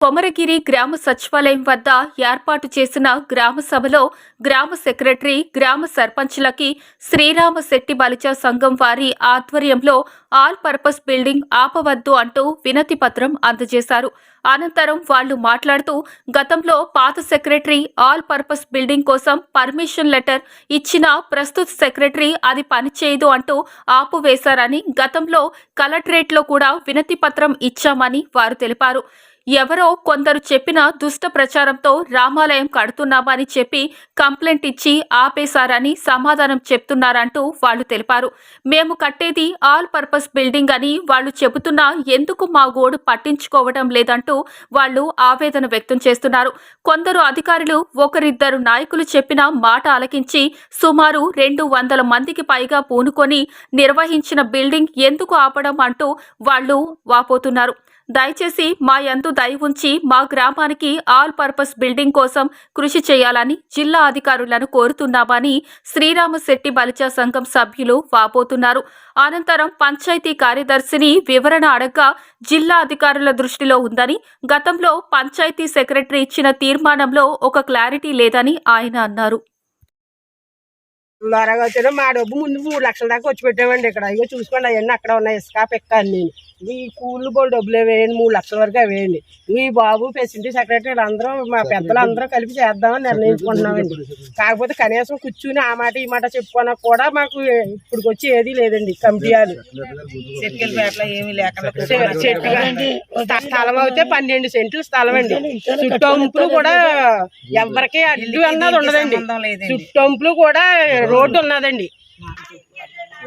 కొమరగిరి గ్రామ సచివాలయం వద్ద ఏర్పాటు చేసిన గ్రామ సభలో గ్రామ సెక్రటరీ గ్రామ సర్పంచ్లకి శ్రీరామ శెట్టి సంఘం వారి ఆధ్వర్యంలో ఆల్ పర్పస్ బిల్డింగ్ ఆపవద్దు అంటూ వినతి పత్రం అందజేశారు. అనంతరం వాళ్ళు మాట్లాడుతూ గతంలో పాత సెక్రటరీ ఆల్ పర్పస్ బిల్డింగ్ కోసం పర్మిషన్ లెటర్ ఇచ్చిన ప్రస్తుత సెక్రటరీ అది పనిచేయదు అంటూ ఆపువేశారని గతంలో కలెక్టరేట్లో కూడా వినతి పత్రం ఇచ్చామని వారు తెలిపారు. ఎవరో కొందరు చెప్పిన దుష్ట ప్రచారంతో రామాలయం కడుతున్నామని చెప్పి కంప్లైంట్ ఇచ్చి ఆపేశారని సమాధానం చెప్తున్నారంటూ వాళ్ళు తెలిపారు. మేము కట్టేది ఆల్ పర్పస్ బిల్డింగ్ అని వాళ్ళు చెబుతున్నా ఎందుకు మా గోడు పట్టించుకోవడం లేదంటూ వాళ్ళు ఆవేదన వ్యక్తం చేస్తున్నారు. కొందరు అధికారులు ఒకరిద్దరు నాయకులు చెప్పిన మాట ఆలకించి సుమారు రెండు వందల మందికి పైగా పూనుకొని నిర్వహించిన బిల్డింగ్ ఎందుకు ఆపడం అంటూ వాళ్ళు వాపోతున్నారు. దయచేసి మా యందు దయ ఉంచి మా గ్రామానికి ఆల్ పర్పస్ బిల్డింగ్ కోసం కృషి చేయాలని జిల్లా అధికారులను కోరుతున్నామని శ్రీరామశెట్టి శెట్టి సంఘం సభ్యులు వాపోతున్నారు. అనంతరం పంచాయతీ కార్యదర్శిని వివరణ అడగ్గా జిల్లా అధికారుల దృష్టిలో ఉందని గతంలో పంచాయతీ సెక్రటరీ ఇచ్చిన తీర్మానంలో ఒక క్లారిటీ లేదని ఆయన అన్నారు. మా డబ్బు ముందు మూడు లక్షల దాకా వచ్చి పెట్టామండి ఇక్కడ. ఇగో చూసుకోండి అవన్నీ అక్కడ ఉన్నాయి. ఇసుక పెక్క అన్నీ ఈ కూలి బోల్ డబ్బులు వేయండి మూడు లక్షల వరకు వేయండి. ఈ బాబు ప్రెసిడెంట్ సెక్రటరీ అందరూ మా పెద్దలు అందరూ కలిపి చేద్దామని నిర్ణయించుకుంటున్నామండి. కాకపోతే కనీసం కూర్చుని ఆ మాట ఈ మాట చెప్పుకున్నా కూడా మాకు ఇప్పుడు వచ్చి ఏది లేదండి కమిటీ వాళ్ళు చె- చెట్టుగా స్థలం అయితే పన్నెండు సెంట్లు స్థలం అండి. చుట్టంపులు కూడా ఎవరికి అడ్డు అన్నది ఉండదండి. చుట్టంపులు కూడా రోడ్డు ఉన్నదండి.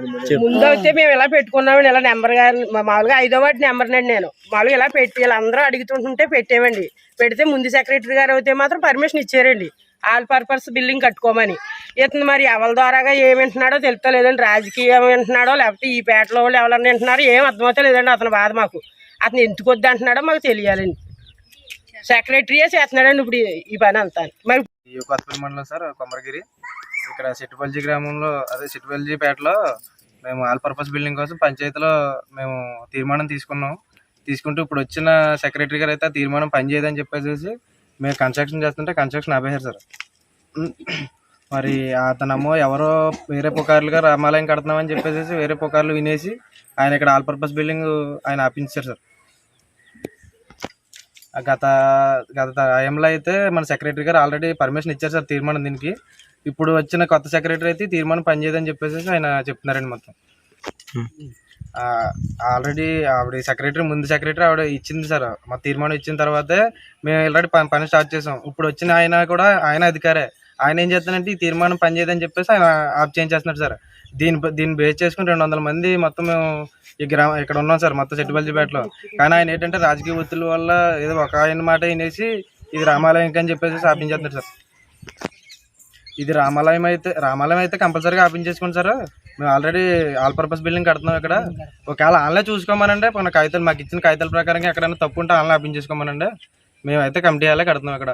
ముందు అయితే మేము ఇలా పెట్టుకున్నామండి. ఇలా నెంబర్ గారు మామూలుగా ఐదో వాటి నెంబర్ నండి నేను. మామూలుగా ఇలా పెట్టి అందరూ అడుగుతుంటుంటే పెట్టామండి. పెడితే ముందు సెక్రటరీ గారు అయితే మాత్రం పర్మిషన్ ఇచ్చారండి. ఆల్ పర్పస్ బిల్డింగ్ కట్టుకోమని. ఇతను మరి ఎవరి ద్వారాగా ఏమింటున్నాడో వింటున్నాడో తెలుస్తలేదండి రాజకీయం వింటున్నాడో లేకపోతే ఈ పేటలో వాళ్ళు ఎవరన్నా వింటున్నారో ఏం అర్థమవుతా లేదండి అతని బాధ మాకు. అతను ఎందుకు వద్దు అంటున్నాడో మాకు తెలియాలండి. సెక్రటరీయే చేస్తున్నాడండి ఇప్పుడు ఈ- పని అంతా. మరి మండలం సార్ కొమరగిరి ఇక్కడ సిట్టుపల్జీ గ్రామంలో అదే సిట్టుపల్లి పేటలో మేము ఆల్ పర్పస్ బిల్డింగ్ కోసం పంచాయతీలో మేము తీర్మానం తీసుకున్నాం. తీసుకుంటూ ఇప్పుడు వచ్చిన సెక్రటరీ గారు అయితే ఆ తీర్మానం పనిచేయదని చెప్పేసి మేము కన్స్ట్రక్షన్ చేస్తుంటే కన్స్ట్రక్షన్ ఆపేశారు సార్. మరి అతనమ్మో ఎవరో వేరే పుకార్లుగా రామాలయం కడుతున్నామని చెప్పేసి వేరే పుకార్లు వినేసి ఆయన ఇక్కడ ఆల్ పర్పస్ బిల్డింగ్ ఆయన ఆపించారు సార్. గత గత టైంలో అయితే మన సెక్రటరీ గారు ఆల్రెడీ పర్మిషన్ ఇచ్చారు సార్ తీర్మానం దీనికి. ఇప్పుడు వచ్చిన కొత్త సెక్రటరీ అయితే తీర్మానం పనిచేయదని చెప్పేసి ఆయన చెప్తున్నారండి మొత్తం. ఆల్రెడీ ఆవిడ సెక్రటరీ ముందు సెక్రటరీ ఆవిడ ఇచ్చింది సార్. మా తీర్మానం ఇచ్చిన తర్వాతే మేము ఆల్రెడీ పని స్టార్ట్ చేసాం. ఇప్పుడు వచ్చిన ఆయన కూడా ఆయన అధికారే. ఆయన ఏం చేస్తానంటే ఈ తీర్మానం పనిచేయదని చెప్పేసి ఆయన ఆఫ్ చేయించేస్తున్నారు సార్. దీని దీన్ని బేస్ చేసుకుని రెండు వందల మంది మొత్తం మేము ఈ గ్రామ ఇక్కడ ఉన్నాం సార్ మొత్తం సెట్టుబల్జిపేటలో కానీ ఆయన ఏంటంటే రాజకీయ ఒత్తిడి వల్ల ఏదో ఒక ఆయన మాట వినేసి ఇది రామాలయం అని చెప్పేసి ఆపించేస్తున్నారు సార్. ఇది రామాలయం అయితే రామాలయం అయితే కంపల్సరీగా ఆపించేసుకోండి సార్. మేము ఆల్రెడీ ఆల్ పర్పస్ బిల్డింగ్ కడుతున్నాం ఇక్కడ. ఒకవేళ ఆన్లైన్ చూసుకోమనండి మన కాగితాలు మాకు ఇచ్చిన కాగితాల ప్రకారంగా ఎక్కడైనా తప్పు ఉంటే ఆన్లైన్ ఆపించేసుకోమనండి మేమైతే కమిటీ వాళ్ళే కడుతున్నాం ఇక్కడ.